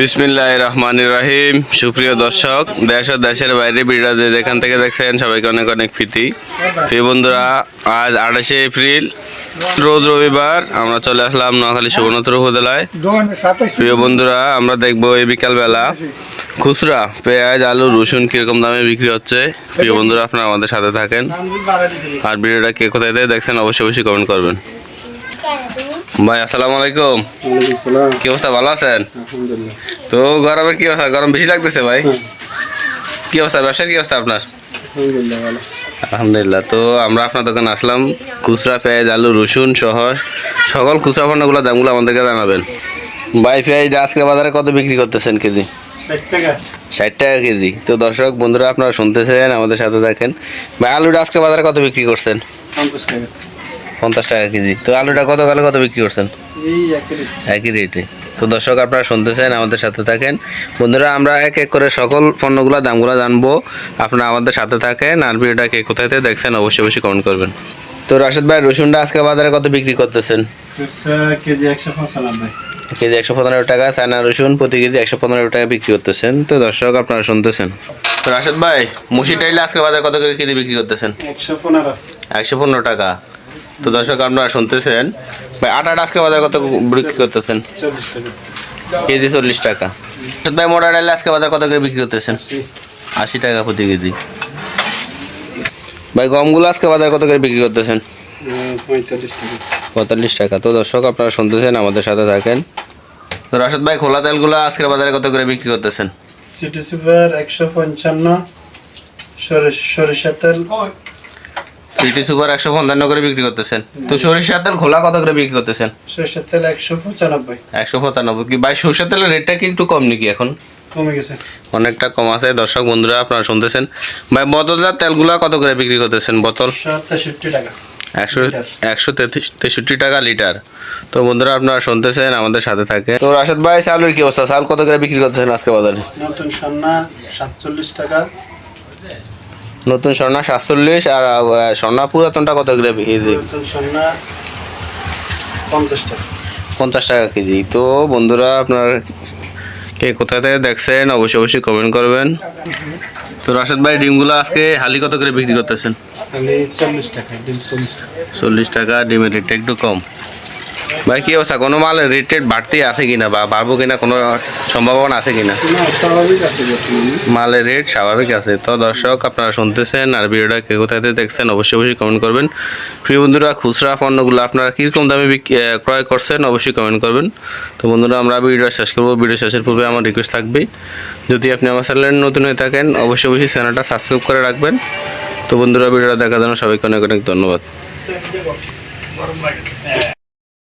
বিসমিল্লাহ রহমান রাহিম। সুপ্রিয় দর্শক, দেশ ও দেশের বাইরে ভিডিও যে যেখান থেকে দেখছেন, সবাইকে অনেক অনেক প্রীতি। প্রিয় বন্ধুরা, আজ আঠাশে এপ্রিল, রোজ রবিবার আমরা চলে আসলাম নোয়াখালী সুবর্ণতর উপজেলায়। প্রিয় বন্ধুরা, আমরা দেখব এই বিকালবেলা খুচরা, পেঁয়াজ, আলু, রসুন কীরকম দামে বিক্রি হচ্ছে। প্রিয় বন্ধুরা, আপনারা আমাদের সাথে থাকেন। আর ভিডিওটা কে কোথায় দেখছেন, অবশ্যই অবশ্যই কমেন্ট করবেন। ভাই আসসালামু আলাইকুম। কি অবস্থা? ভালো আছেন? তো গরমে কি অবস্থা? গরম বেশি লাগতেছে ভাই? কি অবস্থা? ব্যবসার কি অবস্থা আপনার? আলহামদুলিল্লাহ তো আমরা আপনার দোকানে আসলাম। খুচরা পেঁয়াজ আলু রসুন সহ সকল খুচরা পণ্যগুলোর দামগুলো আমাদেরকে জানাবেন। ভাই পেঁয়াজ আজকে বাজারে কত বিক্রি করতেছেন কেজি? ষাট টাকা। কেজি। তো দর্শক বন্ধুরা আপনারা শুনতেছেন আমাদের সাথে থাকেন ভাই আলুটা আজকে বাজারে কত বিক্রি করছেন? পঞ্চাশ টাকা। কেজি। তো আলুটা কত কালে কত বিক্রি করছেন? একই রেটে। তো দর্শক আপনারা শুনতেছেন আমাদের সাথে থাকেন। বন্ধুরা আমরা এক এক করে সকল পণ্যগুলো দামগুলো জানব। আপনারা আমাদের সাথে থাকেন আর ভিডিওটা কে কোথায় দেখছেন অবশ্যই অবশ্যই কমেন্ট করবেন। তো রাশেদ ভাই রসুনটা আজকে বাজারে কত বিক্রি করতেছেন? কেজি একশো পঁচানব্বই কেজি একশো পনেরো টাকা চায়না রসুন প্রতি কেজি একশো পনেরো টাকা বিক্রি করতেছেন। তো দর্শক আপনারা শুনতেছেন। তো রাশেদ ভাই মুসি টাইলে আজকে বাজারে কত করে কেজি বিক্রি করতেছেন? একশো পনেরো। একশো পনেরো টাকা। তো দর্শক, আপনারা শুনতেছেন। ভাই আটাটা আজকে বাজারে কত বিক্রি করতেছেন? কেজি চল্লিশ টাকা। ভাই, মোটা ডাল আজকে বাজার কত করে বিক্রি করতেছেন? আশি টাকা প্রতি কেজি। ভাই, গমগুলো আজকে বাজার কত করে বিক্রি করতেছেন? পঁয়তাল্লিশ টাকা। তো দর্শক, আপনারা শুনতেছেন, আমাদের সাথে থাকেন। তো রাশেদ ভাই, খোলা তেলগুলো আজকের বাজারে কত করে বিক্রি করতেছেন? সিটি সুপার একশো পঞ্চান্ন সরিষা তেল সিটি সুপার একশো পঞ্চান্ন করে বিক্রি করতেছেন। তো সরিষার তেল খোলা কত করে বিক্রি করতেছেন? সরিষা তেল একশো পঁচানব্বই। একশো পঁচানব্বই কি? ভাই সরষের তেলের রেটটা কি একটু কম নাকি এখন? কমে গেছে। অনেকটা কম আছে। দর্শক বন্ধুরা আপনারা শুনতেছেন। ভাই বোতলদার তেলগুলো কত করে বিক্রি করতেছেন বোতল? তেষট্টি টাকা। একশো একশো তেষট্টি টাকা লিটার। তো বন্ধুরা আপনারা শুনতেছেন আমাদের সাথে থাকে। তো রাশেদ ভাই চালের কি অবস্থা? চাল কত করে বিক্রি করতেছেন আজকে বাজারে? নতুন সন্না সাতচল্লিশ টাকা। নতুন স্বর্ণা সাতচল্লিশ আর স্বর্ণা পুরাতনটা কত করে নতুন পঞ্চাশ টাকা। পঞ্চাশ টাকা কেজি। তো বন্ধুরা আপনার কে কোথা থেকে দেখছেন অবশ্যই অবশ্যই কমেন্ট করবেন। তো রাশেদ ভাই ডিমগুলো আজকে হালি কত করে বিক্রি করতেছেন? চল্লিশ টাকা ডিম চল্লিশ টাকা ডিমের রেটটা একটু কম। ভাই, কি অবস্থা? কোনো মাল রেট টেট বাড়তি আছে কিনা বা বাড়বো কিনা? কোনো সম্ভাবনা আছে কিনা? মালের রেট স্বাভাবিক আছে। তো দর্শক, আপনারা শুনতেছেন আর ভিডিওটা কে কোথায় দেখছেন, অবশ্যই অবশ্যই কমেন্ট করবেন। প্রিয় বন্ধুরা, খুচরা পণ্যগুলো আপনারা কীরকম দামে ক্রয় করছেন, অবশ্যই কমেন্ট করবেন। তো বন্ধুরা, আমরা ভিডিওটা শেষ করব। ভিডিও শেষের পূর্বে আমার রিকোয়েস্ট থাকবে যদি আপনি আমার চ্যানেলে নতুন হয়ে থাকেন, অবশ্যই অবশ্যই চ্যানেলটা সাবস্ক্রাইব করে রাখবেন। তো বন্ধুরা, ভিডিওটা দেখার জন্য সবাইকে অনেক অনেক ধন্যবাদ।